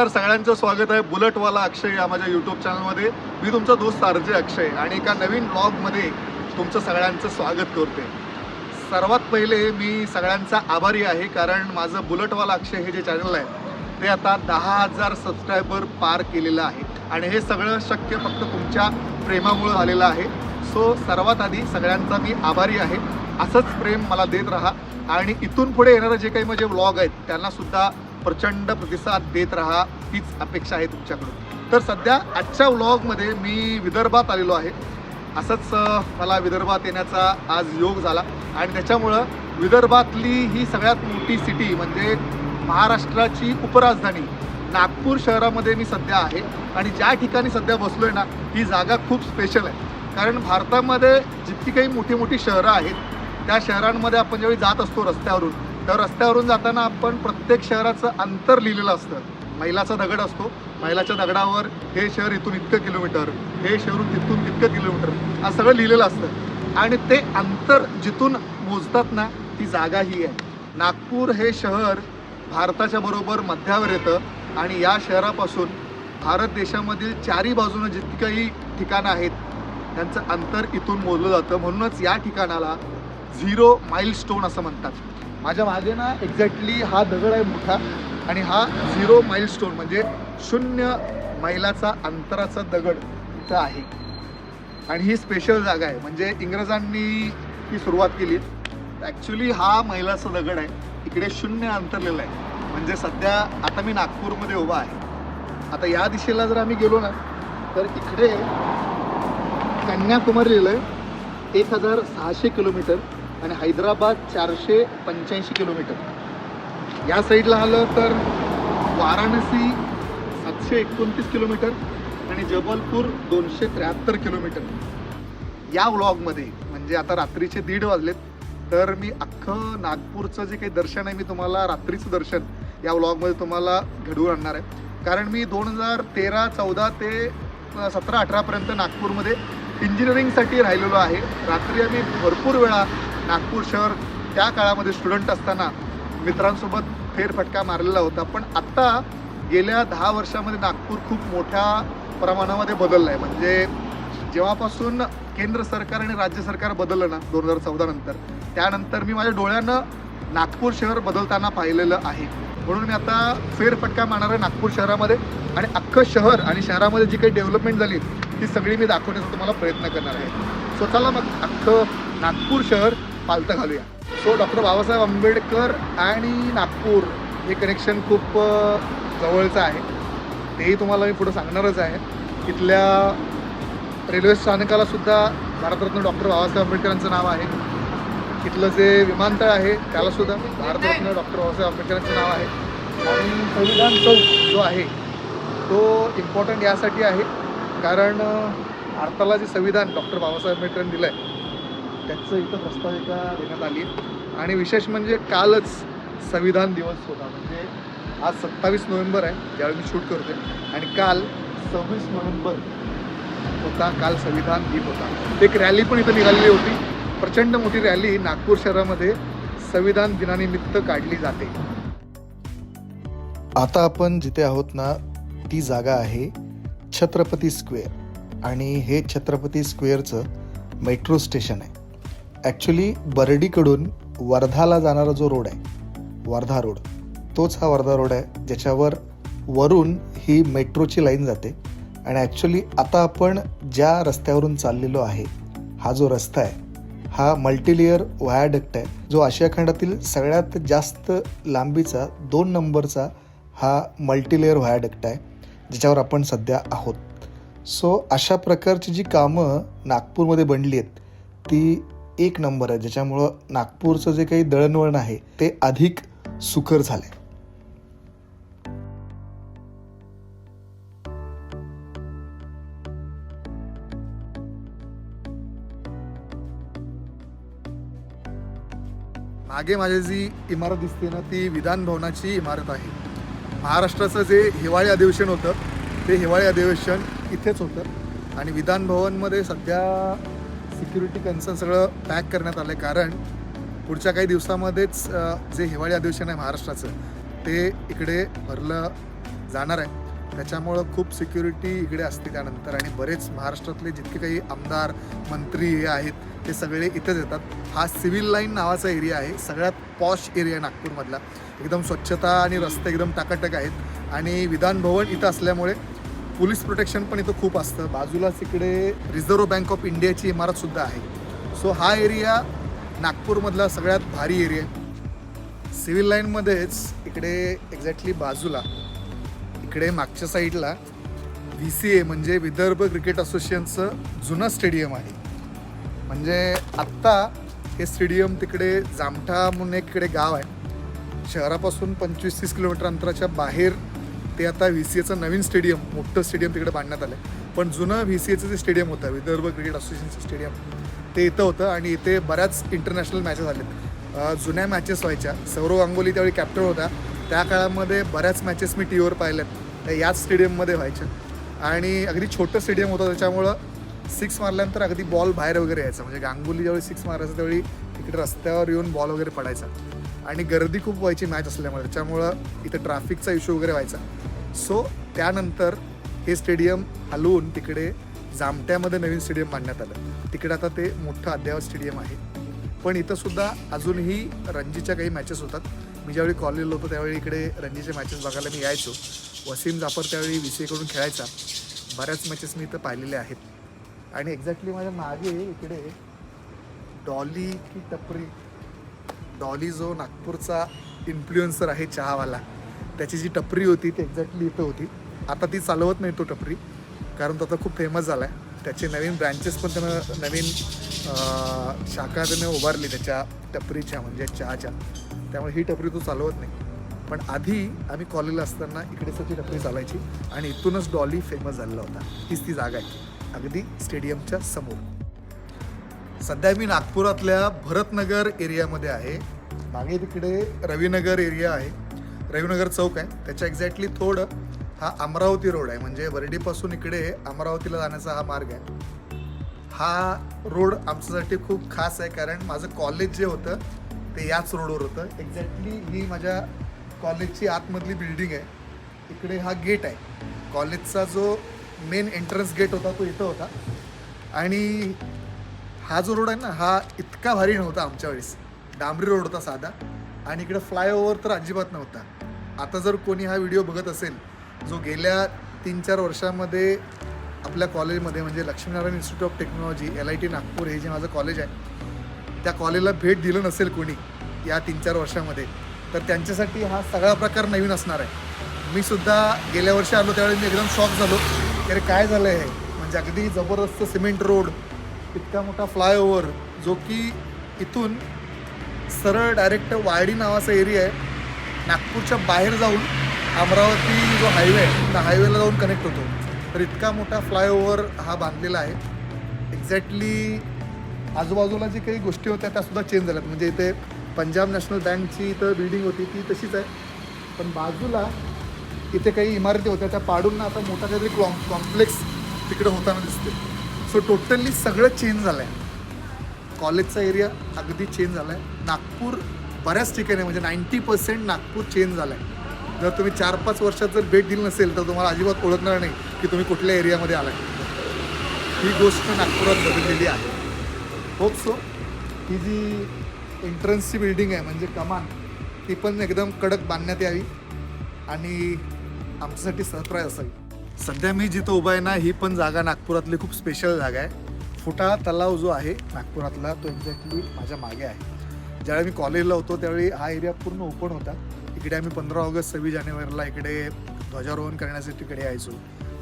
नमस्कार सगळ्यांचं स्वागत आहे बुलेटवाला अक्षय या माझ्या यूट्यूब चॅनलमध्ये मी तुमचा दोस्त आरजे अक्षय आणि एका नवीन ब्लॉगमध्ये तुमचं सगळ्यांचं स्वागत करते सर्वात पहिले मी सगळ्यांचा आभारी आहे कारण माझं बुलेटवाला अक्षय हे जे चॅनल आहे ते आता दहा हजार सबस्क्रायबर पार केलेलं आहे. आणि हे सगळं शक्य फक्त तुमच्या प्रेमामुळं आलेलं आहे. सो सर्वात आधी सगळ्यांचा मी आभारी आहे. असंच प्रेम मला देत राहा. आणि इथून पुढे येणारे जे काही माझे व्लॉग आहेत त्यांनासुद्धा प्रचंड प्रतिसाद देत राहा हीच अपेक्षा आहे तुमच्याकडून. तर सध्या आजच्या व्लॉगमध्ये मी विदर्भात आलेलो आहे. असंच मला विदर्भात येण्याचा आज योग झाला. आणि त्याच्यामुळं विदर्भातली ही सगळ्यात मोठी सिटी म्हणजे महाराष्ट्राची उपराजधानी नागपूर शहरामध्ये मी सध्या आहे. आणि ज्या ठिकाणी सध्या बसलो आहे ना ही जागा खूप स्पेशल आहे. कारण भारतामध्ये जितकी काही मोठी मोठी शहरं आहेत त्या शहरांमध्ये आपण ज्यावेळी जात असतो रस्त्यावरून त्या रस्त्यावरून जाताना आपण प्रत्येक शहराचं अंतर लिहिलेलं असतं. मैलाचा दगड असतो. मैलाच्या दगडावर हे शहर इथून इतकं किलोमीटर हे शहरून तिथून तितकं किलोमीटर असं सगळं लिहिलेलं असतं. आणि ते अंतर जिथून मोजतात ना ती जागा ही आहे. नागपूर हे शहर भारताच्या बरोबर मध्यावर येतं आणि या शहरापासून भारत देशामधील चारी बाजूनं जितकी काही ठिकाणं आहेत त्यांचं अंतर इथून मोजलं जातं. म्हणूनच या ठिकाणाला झिरो माईल स्टोन असं म्हणतात. माझ्या मागे ना एक्झॅक्टली हा दगड आहे मोठा आणि हा झिरो माईल स्टोन म्हणजे शून्य मैलाचा अंतराचा दगड इथं आहे. आणि ही स्पेशल जागा आहे. म्हणजे इंग्रजांनी ही सुरुवात केली. ॲक्च्युली हा मैलाचा दगड आहे. इकडे शून्य अंतरलेलं आहे. म्हणजे सध्या आता मी नागपूरमध्ये उभा आहे. आता या दिशेला जर आम्ही गेलो ना तर इकडे कन्याकुमारी लिहिलं आहे एक हजार सहाशे किलोमीटर आणि हैदराबाद चारशे पंच्याऐंशी किलोमीटर. या साईडला आलं तर वाराणसी सातशे एकोणतीस किलोमीटर आणि जबलपूर दोनशे त्र्याहत्तर किलोमीटर. या व्लॉगमध्ये म्हणजे आता रात्रीचे दीड वाजलेत तर मी अख्खं नागपूरचं जे काही दर्शन आहे मी तुम्हाला रात्रीचं दर्शन या व्लॉगमध्ये तुम्हाला घडवून आणणार आहे. कारण मी दोन हजार तेरा चौदा ते सतरा अठरापर्यंत नागपूरमध्ये इंजिनिअरिंगसाठी राहिलेलो आहे. रात्री आम्ही भरपूर वेळा नागपूर शहर त्या काळामध्ये स्टुडंट असताना मित्रांसोबत फेरफटका मारलेला होता. पण आत्ता गेल्या दहा वर्षामध्ये नागपूर खूप मोठ्या प्रमाणामध्ये बदललं आहे म्हणजे जेव्हापासून केंद्र सरकार आणि राज्य सरकार बदललं ना दोन हजार चौदा नंतर त्यानंतर मी माझ्या डोळ्यानं नागपूर शहर बदलताना पाहिलेलं आहे. म्हणून मी आता फेरफटका मारणार आहे नागपूर शहरामध्ये आणि अख्खं शहर आणि शहरामध्ये जी काही डेव्हलपमेंट झाली ती सगळी मी दाखवण्याचा तुम्हाला प्रयत्न करणार आहे. स्वतःला मग अख्खं नागपूर शहर पालतं घालूया. सो डॉक्टर बाबासाहेब आंबेडकर आणि नागपूर हे कनेक्शन खूप जवळचं आहे. तेही तुम्हाला मी पुढं सांगणारच आहे. इथल्या रेल्वे स्थानकाला सुद्धा भारतरत्न डॉक्टर बाबासाहेब आंबेडकरांचं नाव आहे. इथलं जे विमानतळ आहे त्यालासुद्धा भारतरत्न डॉक्टर बाबासाहेब आंबेडकरांचं नाव आहे. आणि संविधान चौक जो आहे तो इम्पॉर्टंट यासाठी आहे. कारण भारताला जे संविधान डॉक्टर बाबासाहेब आंबेडकरांनी दिलं आहे त्याचं इथं प्रस्ताविका देण्यात आली. आणि विशेष म्हणजे कालच संविधान दिवस होता. म्हणजे आज सत्तावीस नोव्हेंबर आहे ज्यावेळी मी शूट करते आणि काल सव्वीस नोव्हेंबर होता काल संविधान दिन होता. एक रॅली पण इथं निघालेली होती. प्रचंड मोठी रॅली नागपूर शहरामध्ये संविधान दिनानिमित्त काढली जाते. आता आपण जिथे आहोत ना ती जागा आहे छत्रपती स्क्वेअर. आणि हे छत्रपती स्क्वेअरचं मेट्रो स्टेशन आहे. ॲक्च्युली बर्डीकडून वर्धाला जाणारा जो रोड आहे वर्धा रोड तोच हा वर्धा रोड आहे ज्याच्यावर वरून ही मेट्रोची लाईन जाते. आणि ॲक्च्युली आता आपण ज्या रस्त्यावरून चाललेलो आहे हा जो रस्ता आहे हा मल्टीलेअर व्हायाडक्ट आहे जो आशिया खंडातील सगळ्यात जास्त लांबीचा दोन नंबरचा हा मल्टीलेअर व्हायाडक्ट आहे ज्याच्यावर आपण सध्या आहोत. सो अशा प्रकारची जी कामं नागपूरमध्ये बनली आहेत ती एक नंबर आहे ज्याच्यामुळं नागपूरचं जे काही दळणवळण आहे ते अधिक सुकर झालं आहे मागे माझी जी इमारत दिसते ना ती विधान भवनाची इमारत आहे. महाराष्ट्राचं जे हिवाळी अधिवेशन होतं ते हिवाळी अधिवेशन इथेच होतं. आणि विधान भवनमध्ये सध्या सिक्युरिटी कन्सर्न सगळं पॅक करण्यात आलं आहे कारण पुढच्या काही दिवसामध्येच जे हिवाळी अधिवेशन आहे महाराष्ट्राचं ते इकडे भरलं जाणार आहे. त्याच्यामुळं खूप सिक्युरिटी इकडे असते त्यानंतर. आणि बरेच महाराष्ट्रातले जितके काही आमदार मंत्री हे आहेत ते सगळे इथंच येतात. हा सिव्हिल लाईन नावाचा एरिया आहे. सगळ्यात पॉश एरिया नागपूरमधला. एकदम स्वच्छता आणि रस्ते एकदम टाकाटक आहेत. आणि विधानभवन इथं असल्यामुळे पोलीस प्रोटेक्शन पण इथं खूप असतं. बाजूलाच इकडे रिझर्व्ह बँक ऑफ इंडियाची इमारतसुद्धा आहे. सो हा एरिया नागपूरमधला सगळ्यात भारी एरिया आहे. सिव्हिल लाईनमध्येच इकडे एक्झॅक्टली बाजूला इकडे मागच्या साईडला व्ही सी ए म्हणजे विदर्भ क्रिकेट असोसिएशनचं जुनं स्टेडियम आहे. म्हणजे आत्ता हे स्टेडियम तिकडे जामठा म्हणून एक इकडे गाव आहे. शहरापासून पंचवीस तीस किलोमीटर अंतराच्या बाहेर ते आता व्ही सी एचं नवीन स्टेडियम मोठं स्टेडियम तिकडे बांधण्यात आलं आहे पण जुनं व्ही सी एचं जे स्टेडियम होतं विदर्भ क्रिकेट असोसिएशनचं स्टेडियम ते इथं होतं आणि इथे बऱ्याच इंटरनॅशनल मॅचेस झालेत जुन्या मॅचेस व्हायच्या. सौरव गांगुली त्यावेळी कॅप्टन होता त्या काळामध्ये बऱ्याच मॅचेस मी टी व्हीवर पाहिल्यात त्या याच स्टेडियममध्ये व्हायच्या. आणि अगदी छोटं स्टेडियम होतं त्याच्यामुळं सिक्स मारल्यानंतर अगदी बॉल बाहेर वगैरे यायचा. म्हणजे गांगुली ज्यावेळी सिक्स मारायचं त्यावेळी तिकडे रस्त्यावर येऊन बॉल वगैरे पडायचा. आणि गर्दी खूप व्हायची मॅच असल्यामुळे. त्याच्यामुळं इथं ट्रॅफिकचा इश्यू वगैरे व्हायचा. सो त्यानंतर हे स्टेडियम हलवून तिकडे जामट्यामध्ये नवीन स्टेडियम बांधण्यात आलं. तिकडे आता ते मोठं अद्ययावत स्टेडियम आहे. पण इथंसुद्धा अजूनही रणजीच्या काही मॅचेस होतात. मी ज्यावेळी कॉलेजला होतो त्यावेळी इकडे रणजीचे मॅचेस बघायला मी यायचो. वसीम जाफर त्यावेळी व्ही खेळायचा. बऱ्याच मॅचेस मी इथं पाहिलेल्या आहेत. आणि एक्झॅक्टली माझ्या मागे इकडे डॉली की टपरी. डॉली जो नागपूरचा इन्फ्लुएन्सर आहे चहावाला. त्याची जी टपरी होती ती एक्झॅक्टली इथं होती. आता ती चालवत नाही तो टपरी कारण तो आता खूप फेमस झाला आहे त्याचे नवीन ब्रँचेस पण त्यानं नवीन शाखा त्याने उभारली त्याच्या टपरीच्या म्हणजे चहाच्या. त्यामुळे ही टपरी तो चालवत नाही. पण आधी आम्ही कॉलेजला असताना इकडे ती टपरी चालायची आणि इथूनच डॉली फेमस झालेला होता. हीच ती जागा आहे. अगदी स्टेडियमच्या समोर. सध्या मी नागपुरातल्या भरतनगर एरियामध्ये आहे. मागे तिकडे रविनगर एरिया आहे. रविनगर चौक आहे. त्याच्या एक्झॅक्टली थोडं हा अमरावती रोड आहे. म्हणजे वर्डीपासून इकडे अमरावतीला जाण्याचा हा मार्ग आहे. हा रोड आमच्यासाठी खूप खास आहे. कारण माझं कॉलेज जे होतं ते याच रोडवर होतं. एक्झॅक्टली ही माझ्या कॉलेजची आतमधली बिल्डिंग आहे. इकडे हा गेट आहे. कॉलेजचा जो मेन एंट्रन्स गेट होता तो इथं होता. आणि हा जो रोड आहे ना हा इतका भारी नव्हता आमच्या वेळेस. डांबरी रोड होता साधा. आणि इकडे फ्लायओव्हर तर अजिबात नव्हता. आता जर कोणी हा व्हिडिओ बघत असेल जो गेल्या तीन चार वर्षामध्ये आपल्या कॉलेजमध्ये म्हणजे Laxminarayan institute of technology L I T Nagpur हे जे माझं कॉलेज आहे त्या कॉलेजला भेट दिलं नसेल कोणी या तीन चार वर्षामध्ये तर त्यांच्यासाठी हा सगळा प्रकार नवीन असणार आहे. मी सुद्धा गेल्या वर्षी आलो त्यावेळी मी एकदम शॉक झालो. की अरे काय झालं आहे म्हणजे अगदी जबरदस्त सिमेंट रोड इतका मोठा फ्लायओव्हर जो की इथून सरळ डायरेक्ट वायडी नावाचा एरिया आहे. नागपूरच्या बाहेर जाऊन अमरावती जो हायवे आहे त्या हायवेला जाऊन कनेक्ट होतो. तर इतका मोठा फ्लायओव्हर हा बांधलेला आहे. एक्झॅक्टली आजूबाजूला जी काही गोष्टी होत्या त्या सुद्धा चेंज झाल्यात. म्हणजे इथे पंजाब नॅशनल बँकची इथं बिल्डिंग होती ती तशीच आहे. पण बाजूला इथे काही इमारती होत्या त्या पाडून ना आता मोठा काहीतरी कॉम कॉम्प्लेक्स तिकडे होताना दिसते सो टोटली सगळं चेंज झालं आहे कॉलेजचा एरिया अगदी चेंज झाला आहे नागपूर बऱ्याच ठिकाणी म्हणजे नाईंटी पर्सेंट नागपूर चेंज झाला आहे जर तुम्ही चार पाच वर्षात जर भेट दिली नसेल तर तुम्हाला अजिबात ओळखणार नाही की तुम्ही कुठल्या एरियामध्ये आला ही गोष्ट नागपुरात बदललेली आहे. होप सो ही जी एंट्रन्सची बिल्डिंग आहे म्हणजे कमान ती पण एकदम कडक बांधण्यात यावी आणि आमच्यासाठी सरप्राईज असावी. सध्या मी जिथं उभा आहे ना ही पण जागा नागपुरातली खूप स्पेशल जागा आहे. फुटाळा तलाव जो आहे नागपुरातला तो एक्झॅक्टली माझ्या मागे आहे. ज्यावेळी मी कॉलेजला होतो त्यावेळी हा एरिया पूर्ण ओपन होता. इकडे आम्ही पंधरा ऑगस्ट सव्वीस जानेवारीला इकडे ध्वजारोहण करण्यासाठी इकडे यायचो.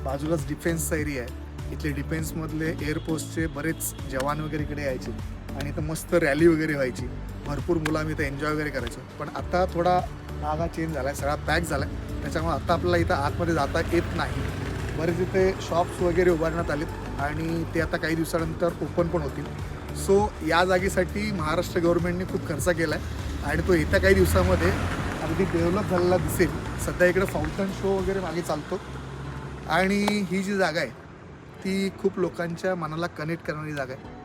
बाजूलाच डिफेन्सचा एरिया आहे. इथले डिफेन्समधले एअरफोर्सचे बरेच जवान वगैरे इकडे यायचे आणि इथं मस्त रॅली वगैरे व्हायची. भरपूर मुलं आम्ही इथं एन्जॉय वगैरे करायचो. पण आता थोडा नागा चेंज झाला आहे सगळा पॅक झाला आहे त्याच्यामुळे आता आपल्याला इथं आतमध्ये जाता येत नाही. बरेच इथे शॉप्स वगैरे उभारण्यात आलेत आणि ते आता काही दिवसानंतर ओपन पण होतील. सो या जागेसाठी महाराष्ट्र गव्हर्नमेंटने खूप खर्च केला आहे. आणि तो येत्या काही दिवसामध्ये अगदी डेव्हलप झालेला दिसेल. सध्या इकडे फाउंटन शो वगैरे मागे चालतो. आणि ही जी जागा आहे ती खूप लोकांच्या मनाला कनेक्ट करणारी जागा आहे.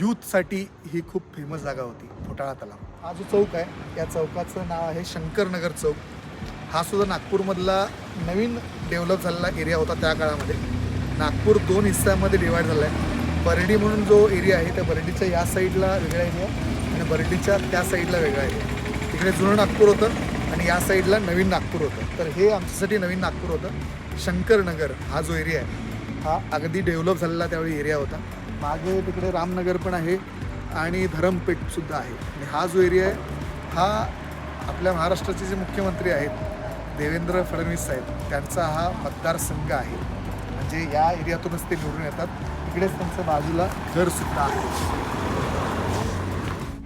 यूथसाठी ही खूप फेमस जागा होती घोटाळा तलाव. हा जो चौक आहे या चौकाचं नाव आहे शंकरनगर चौक. हा सुद्धा नागपूरमधला नवीन डेव्हलप झालेला एरिया होता त्या काळामध्ये. नागपूर दोन हिस्स्यामध्ये डिवाईड झाला आहे बर्डी म्हणून जो एरिया आहे त्या बर्डीच्या या साईडला वेगळा एरिया आणि बर्डीच्या त्या साईडला वेगळा एरिया तिकडे जुनं नागपूर होतं आणि या साईडला नवीन नागपूर होतं. तर हे आमच्यासाठी नवीन नागपूर होतं. शंकरनगर हा जो एरिया आहे हा अगदी डेव्हलप झालेला त्यावेळी एरिया होता. मागे तिकडे रामनगर पण आहे आणि धरमपेठसुद्धा आहे. आणि हा जो एरिया आहे हा आपल्या महाराष्ट्राचे जे मुख्यमंत्री आहेत देवेंद्र फडणवीस साहेब त्यांचा हा मतदारसंघ आहे. म्हणजे या एरियातूनच ते निवडून येतात. इकडेच त्यांचं बाजूला घर सुद्धा आहे.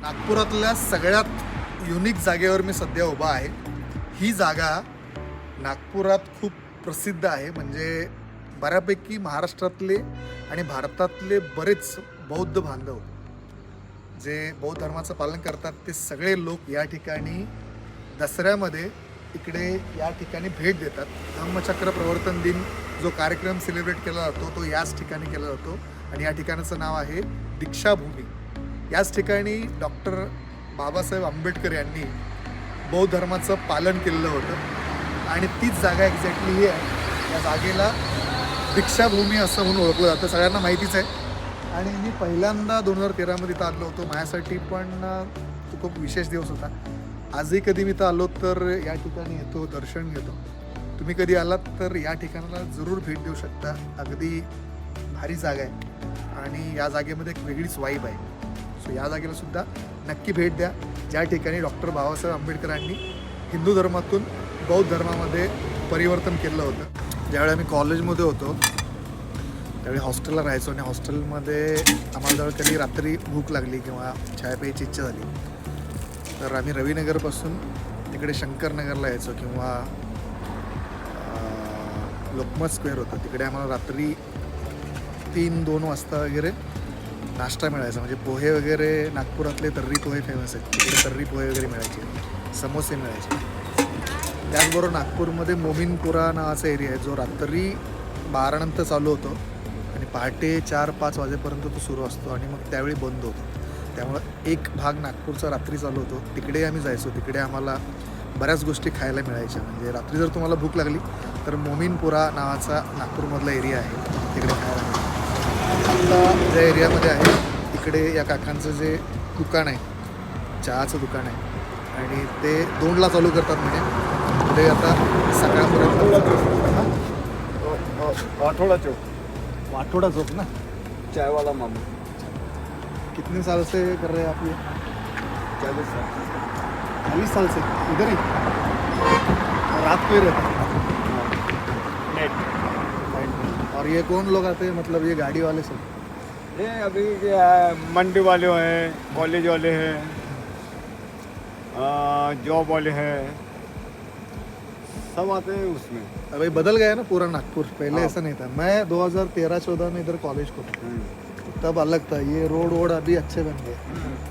नागपुरातल्या सगळ्यात युनिक जागेवर मी सध्या उभा आहे. ही जागा नागपुरात खूप प्रसिद्ध आहे. म्हणजे बऱ्यापैकी महाराष्ट्रातले आणि भारतातले बरेच बौद्ध बांधव जे बौद्ध धर्माचं पालन करतात ते सगळे लोक या ठिकाणी दसऱ्यामध्ये इकडे या ठिकाणी भेट देतात. धम्मचक्र प्रवर्तन दिन जो कार्यक्रम सेलिब्रेट केला जातो तो याच ठिकाणी केला जातो. आणि या ठिकाणाचं नाव आहे दीक्षाभूमी. याच ठिकाणी डॉक्टर बाबासाहेब आंबेडकर यांनी बौद्ध धर्माचं पालन केलेलं होतं. आणि तीच जागा एक्झॅक्टली ही आहे. या जागेला दीक्षाभूमी असं म्हणून ओळखलं जातं. सगळ्यांना माहितीच आहे. आणि मी पहिल्यांदा दोन हजार तेरामध्ये इथं आलो होतो. माझ्यासाठी पण तो खूप विशेष दिवस होता. आजही कधी मी तर आलो तर या ठिकाणी येतो दर्शन घेतो. तुम्ही कधी आलात तर या ठिकाणाला जरूर भेट देऊ शकता. अगदी भारी जागा आहे. आणि या जागेमध्ये एक वेगळीच वाईब आहे. सो या जागेला सुद्धा नक्की भेट द्या. ज्या ठिकाणी डॉक्टर बाबासाहेब आंबेडकरांनी हिंदू धर्मातून बौद्ध धर्मामध्ये परिवर्तन केलं होतं. ज्यावेळी आम्ही कॉलेजमध्ये होतो त्यावेळी हॉस्टेलला राहायचो आणि हॉस्टेलमध्ये आम्हाला जवळ कधी रात्री भूक लागली किंवा छाया प्यायची इच्छा झाली. तर आम्ही रवीनगरपासून तिकडे शंकरनगरला यायचो किंवा लोकमत स्क्वेअर होतं. तिकडे आम्हाला रात्री तीन दोन वाजता वगैरे नाश्ता मिळायचा. म्हणजे पोहे वगैरे नागपुरातले तर्री पोहे फेमस आहेत. तिकडे तर्री पोहे वगैरे मिळायचे. समोसे मिळायचे. त्याचबरोबर नागपूरमध्ये मोमिनपुरा नावाचा एरिया आहे. जो रात्री बारानंतर चालू होतो आणि पहाटे चार पाच वाजेपर्यंत तो सुरू असतो आणि मग त्यावेळी बंद होतो. त्यामुळं एक भाग नागपूरचा रात्री चालू होतो. तिकडे आम्ही जायचो. तिकडे आम्हाला बऱ्याच गोष्टी खायला मिळायच्या. म्हणजे रात्री जर तुम्हाला भूक लागली तर मोमिनपुरा नावाचा नागपूरमधला एरिया आहे. तिकडे खायला मिळेल आता ज्या एरियामध्ये आहे तिकडे या काकांचं जे दुकान आहे चहाचं दुकान आहे आणि ते दोनला चालू करतात म्हणजे ते आता सकाळपर्यंत आठवड़ा चौक. आठवडा चौक ना? चाय वाला मामू. कितने साल से कर रहे हैं आप ये? चालीस साल। चालीस साल से? इधर ही? रात को ही रहते हैं? और ये कौन लोग आते हैं? मतलब ये गाड़ी वाले सब? ये अभी क्या है मंडी वाले हैं कॉलेज वाले हैं जॉब वाले हैं। सब आते हैं उसमें। अभी बदल गया ना पूरा नागपुर। पहले हाँ। ऐसा नहीं था। मैं 2013-14 में इधर कॉलेज को था। तब अलग था ये रोड वोड अभी अच्छे बन गए।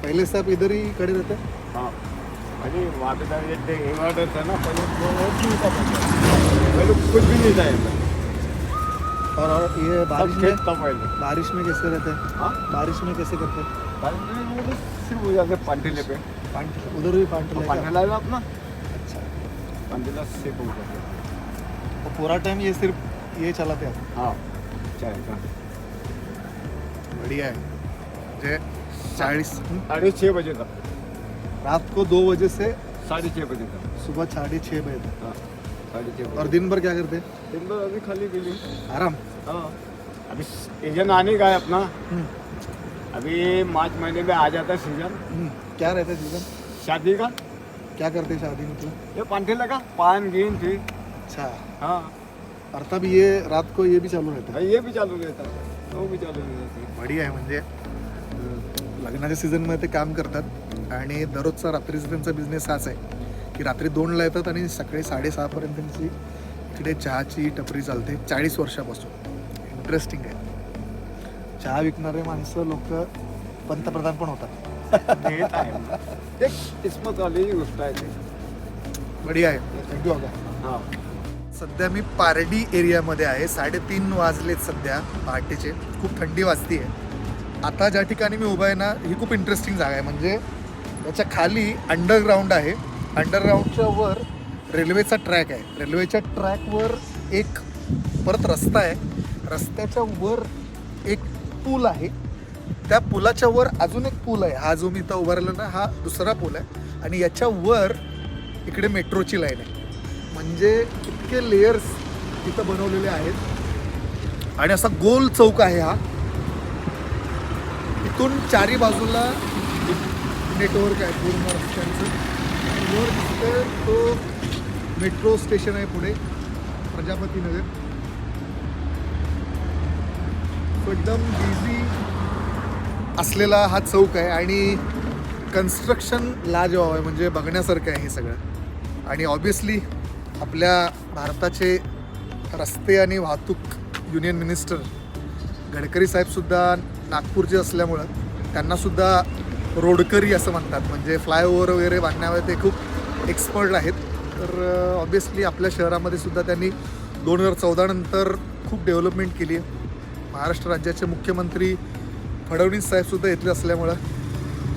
पहले से आप इधर ही खड़े रहते हाँ? अरे वहाँ पे इन्वर्टर था ना पहले पहले कुछ भी नहीं था और, और ये बारिश में पहले। बारिश में कैसे रहते हैं? हाँ? बारिश में कैसे करते हैं? बारिश में वो सिर्फ़ हो जाते पांटीले पे पानी उधर भी है। अपना। अच्छा। पांटीला हो। जाते पूरा टाइम ये सिर्फ़ ये चलाते हैं? हाँ बढ़िया है। जे चालीस साढ़े छः बजे तक। रात को दो बजे से साढ़े छः बजे तक। सुबह साढ़े छः बजे तक। हाँ साढ़े छः और दिन भर क्या करते हैं? दिन भर अभी खाली पीली। आराम? हाँ। अभी सीज़न आने का है अपना। हम्म, अभी मार्च महीने में आ जाता है सीज़न हम्म, क्या रहता है सीज़न शादी का। क्या करते हैं शादी मतलब? ये पांठे लगा पान गिन थी अच्छा। हाँ। और तब ये रात को ये भी चालू रहता है? ये है वो भी चालू रहता है। बढिया आहे म्हणजे लग्नाच्या सीझनमध्ये ते काम करतात. आणि दररोजचा रात्रीचा त्यांचा बिझनेस हाच आहे की रात्री दोनला येतात आणि सकाळी साडेसहापर्यंत त्यांची इकडे चहाची टपरी चालते चाळीस वर्षापासून. इंटरेस्टिंग आहे. चहा विकणारे माणसं लोक पंतप्रधान पण होतात. किस्मत वाली गोष्ट आहे बढिया आहे. थँक्यू अगा हा. सध्या मी पारडी एरियामध्ये आहे. साडेतीन वाजलेत सध्या पहाटेचे. खूप थंडी वाजती आहे. आता ज्या ठिकाणी मी उभा आहे ना ही खूप इंटरेस्टिंग जागा आहे. म्हणजे याच्या खाली अंडरग्राऊंड आहे. अंडरग्राऊंडच्या वर रेल्वेचा ट्रॅक आहे. रेल्वेच्या ट्रॅकवर एक परत रस्ता आहे. रस्त्याच्या वर एक पूल आहे. त्या पुलाच्या वर अजून एक पूल आहे. हा जो मी इथं उभारला ना हा दुसरा पूल आहे. आणि याच्या वर इकडे मेट्रोची लाईन आहे. म्हणजे इतके लेयर्स इथं बनवलेले आहेत. आणि असा गोल चौक आहे हा. इथून चारी बाजूला नेटवर्क आहे पूर्ण रस्त्यांचं. वर दिसतंय तो मेट्रो स्टेशन आहे पुढे प्रजापती नगर. तो एकदम बिझी असलेला हा चौक आहे आणि कन्स्ट्रक्शन लाजवाब आहे म्हणजे बघण्यासारखं आहे हे सगळं. आणि ऑब्विसली आपल्या भारताचे रस्ते आणि वाहतूक युनियन मिनिस्टर गडकरी साहेबसुद्धा नागपूरचे असल्यामुळं त्यांनासुद्धा रोडकरी असं म्हणतात. म्हणजे फ्लायओव्हर वगैरे बांधण्यामध्ये ते खूप एक्सपर्ट आहेत. तर ऑब्वियसली आपल्या शहरामध्ये सुद्धा त्यांनी दोन हजार चौदानंतर खूप डेव्हलपमेंट केली आहे. महाराष्ट्र राज्याचे मुख्यमंत्री फडणवीस साहेबसुद्धा इथले असल्यामुळं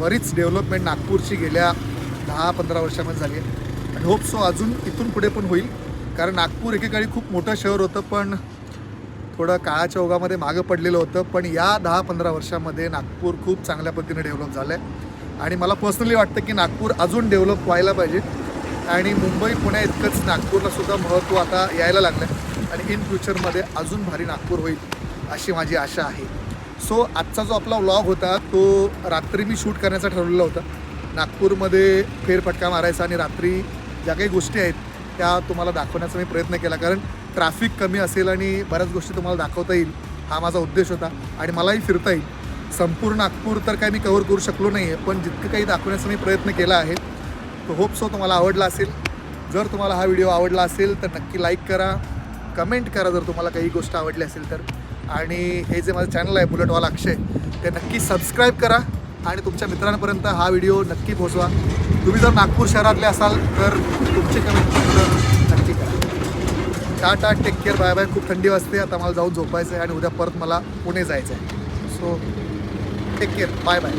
बरीच डेव्हलपमेंट नागपूरची गेल्या दहा पंधरा वर्षामध्ये झाली आहे. आणि होप सो अजून इथून पुढे पण होईल. कारण नागपूर एकेकाळी खूप मोठं शहर होतं पण थोडं काळाच्या ओघामध्ये मागं पडलेलं होतं. पण या दहा पंधरा वर्षामध्ये नागपूर खूप चांगल्या पद्धतीने डेव्हलप झालं आहे आणि मला पर्सनली वाटतं की नागपूर अजून डेव्हलप व्हायला पाहिजे. आणि मुंबई पुण्या इतकंच नागपूरला सुद्धा महत्त्व आता यायला लागलं आहे आणि इन फ्युचरमध्ये अजून भारी नागपूर होईल अशी माझी आशा आहे. सो आजचा जो आपला व्लॉग होता तो रात्री मी शूट करण्याचा ठरवलेला होता. नागपूरमध्ये फेरफटका मारायचा आणि रात्री ज्या काही गोष्टी आहेत त्या तुम्हाला दाखवण्याचा मी प्रयत्न केला. कारण ट्रॅफिक कमी असेल आणि बऱ्याच गोष्टी तुम्हाला दाखवता येईल हा माझा उद्देश होता. आणि मलाही फिरता येईल. संपूर्ण नागपूर तर काही मी कव्हर करू शकलो नाही आहे पण जितकं काही दाखवण्याचा मी प्रयत्न केला आहे तो होप सो तुम्हाला आवडला असेल. जर तुम्हाला हा व्हिडिओ आवडला असेल तर नक्की लाईक करा कमेंट करा जर तुम्हाला काही गोष्ट आवडली असेल तर. आणि हे जे माझं चॅनल आहे बुलेटवाला अक्षय ते नक्की सबस्क्राईब करा आणि तुमच्या मित्रांपर्यंत हा व्हिडिओ नक्की पोहोचवा. तुम्ही जर नागपूर शहरातले असाल तर तुमचे कमेंट नक्की करा. Tata take care bye bye खूप थंडी वाजते आता मला जाऊन झोपायचं आहे आणि उद्या परत मला पुणे जायचं आहे so take care bye bye